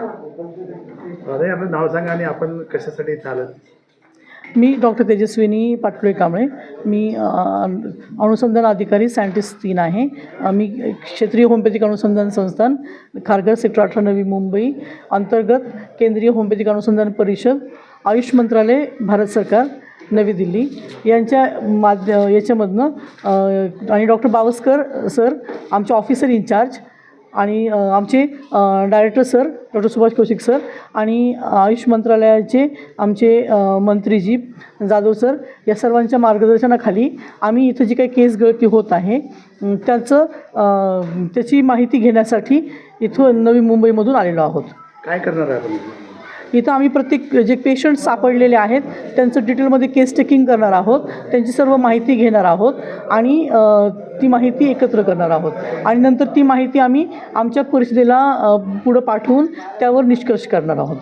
दादा आपलं नाव सांगा आणि आपण कशासाठी इथे आलं मी डॉक्टर तेजस्विनी पाटलोई कांबळे मी अनुसंधान अधिकारी सायंटिस्ट तीन आहे. मी क्षेत्रीय होमिओपॅथिक अनुसंधान संस्थान खारघर सेक्टर अठरा नवी मुंबई अंतर्गत केंद्रीय होमिओपॅथिक अनुसंधान परिषद आयुष मंत्रालय भारत सरकार नवी दिल्ली. यांच्या माध्य याच्यामधनं आणि डॉक्टर बावस्कर सर आमचे ऑफिसर इन्चार्ज आणि आमचे director sir doctor Subhash Kaushik sir आणि आयुष मंत्रालयाचे आमचे मंत्रीजी जाधव सर या सर्वांच्या मार्गदर्शनाखाली आम्ही इथं जी काही केस गळती होत आहे त्याचं त्याची माहिती घेण्यासाठी इथं नवी मुंबईमधून आलेलो आहोत. काय करणार आहे इथं आम्ही प्रत्येक जे पेशंट सापडलेले आहेत त्यांचं डिटेलमध्ये केस टेकिंग करणार आहोत त्यांची सर्व माहिती घेणार आहोत आणि ती माहिती एकत्र करणार आहोत. आणि नंतर ती माहिती आम्ही आमच्या परिषदेला पुढं पाठवून त्यावर निष्कर्ष करणार आहोत.